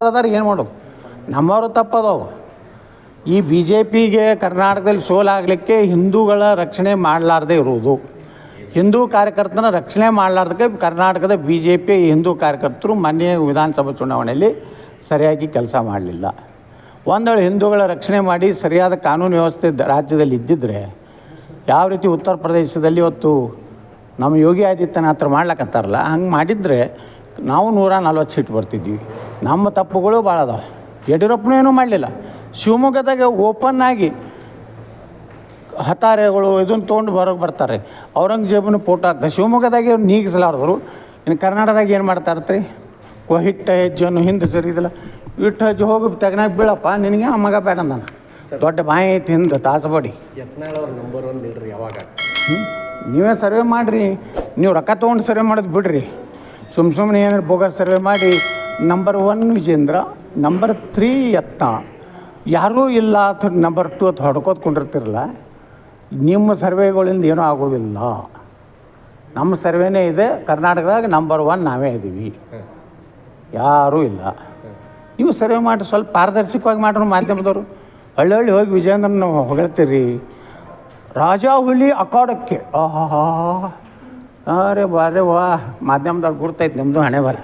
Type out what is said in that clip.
ನಮ್ಮವ್ರು ಅದಾರ ಏನು ಮಾಡೋದು? ನಮ್ಮವರು ತಪ್ಪದವು ಈ ಬಿ ಜೆ ಪಿಗೆ ಕರ್ನಾಟಕದಲ್ಲಿ ಸೋಲಾಗಲಿಕ್ಕೆ ಹಿಂದೂಗಳ ರಕ್ಷಣೆ ಮಾಡಲಾರ್ದೆ ಇರುವುದು. ಹಿಂದೂ ಕಾರ್ಯಕರ್ತನ ರಕ್ಷಣೆ ಮಾಡಲಾರ್ದಕ್ಕೆ ಕರ್ನಾಟಕದ ಬಿ ಜೆ ಪಿ ಹಿಂದೂ ಕಾರ್ಯಕರ್ತರು ಮೊನ್ನೆ ವಿಧಾನಸಭಾ ಚುನಾವಣೆಯಲ್ಲಿ ಸರಿಯಾಗಿ ಕೆಲಸ ಮಾಡಲಿಲ್ಲ. ಒಂದು ಹಿಂದೂಗಳ ರಕ್ಷಣೆ ಮಾಡಿ ಸರಿಯಾದ ಕಾನೂನು ವ್ಯವಸ್ಥೆ ರಾಜ್ಯದಲ್ಲಿ ಇದ್ದಿದ್ದರೆ ಯಾವ ರೀತಿ ಉತ್ತರ ಪ್ರದೇಶದಲ್ಲಿ ಇವತ್ತು ನಮ್ಮ ಯೋಗಿ ಆದಿತ್ಯನಾಥ್ ಮಾಡ್ಲಕತ್ತಾರಲ್ಲ? ಹಂಗೆ ಮಾಡಿದರೆ ನಾವು ನೂರ ನಲ್ವತ್ತು ಸೀಟ್ ಬರ್ತಿದ್ವಿ. ನಮ್ಮ ತಪ್ಪುಗಳು ಭಾಳ ಅದಾವೆ. ಯಡಿಯೂರಪ್ಪನೂ ಏನೂ ಮಾಡಲಿಲ್ಲ. ಶಿವಮೊಗ್ಗದಾಗ ಓಪನ್ ಆಗಿ ಹತಾರೆಗಳು ಇದನ್ನು ತೊಗೊಂಡು ಬರೋಕೆ ಬರ್ತಾರೆ. ಔರಂಗಜೇಬನ ಫೋಟೋ ಹಾಕ್ತಾರೆ. ಶಿವಮೊಗ್ಗದಾಗೆ ಅವ್ರು ನೀಗಿಸಲಾರ್ದರು. ಇನ್ನು ಕರ್ನಾಟಕದಾಗ ಏನು ಮಾಡ್ತಾ ಇರ್ತೀರಿ? ಕೊ ಹಿಟ್ಟ ಹೆಜ್ಜೆಯನ್ನು ಹಿಂದೆ ಸರಿದಿಲ್ಲ ಇಟ್ಟು ಹೆಜ್ಜೆ ಹೋಗಿ ತೆಗ್ನಾಗ ಬೀಳಪ್ಪ ನಿನಗೆ ಆ ಮಗ ಬೇಡ ನಾನು ದೊಡ್ಡ ಬಾಯಿ ಐತಿ ಹಿಂದೆ ತಾಸಬಡಿ. ನಂಬರ್ ಒನ್ ಲೀಡ್ರ್ ಯಾವಾಗ? ನೀವೇ ಸರ್ವೆ ಮಾಡಿರಿ. ನೀವು ರೊಕ್ಕ ತೊಗೊಂಡು ಸರ್ವೆ ಮಾಡೋದು ಬಿಡ್ರಿ. ಸುಮ್ಮ ಸುಮ್ಮನೆ ಏನಾದ್ರು ಬೋಗಸ್ ಸರ್ವೆ ಮಾಡಿ number one Vijendra number three ಯತ್ನ. ಯಾರೂ ಇಲ್ಲ ಅಥವಾ ನಂಬರ್ ಟು ಅಥವಾ ಹೊಡ್ಕೋತ ಕೊಂಡಿರ್ತಿರಲ್ಲ ನಿಮ್ಮ ಸರ್ವೆಗಳಿಂದ ಏನೂ ಆಗೋದಿಲ್ಲ. ನಮ್ಮ ಸರ್ವೆನೇ ಇದೆ, ಕರ್ನಾಟಕದಾಗ ನಂಬರ್ ಒನ್ ನಾವೇ ಇದ್ದೀವಿ ಯಾರೂ ಇಲ್ಲ. ನೀವು ಸರ್ವೆ ಮಾಡಿ ಸ್ವಲ್ಪ ಪಾರದರ್ಶಕವಾಗಿ ಮಾಡ್ರು ಮಾಧ್ಯಮದವರು. ಹಳ್ಳಿ ಹಳ್ಳಿ ಹೋಗಿ ವಿಜೇಂದ್ರನ ಹೊಗಳ್ತೀರಿ. ರಾಜಾ ಹುಲಿ ಅಖಾಡಕ್ಕೆ ಆಹಾ ಅರೆ ಬಾರೆ ವಾ ಮಾಧ್ಯಮದವ್ರು ಗುರ್ತೈತೆ ನಿಮ್ಮದು ಹಣೆ ಬರ.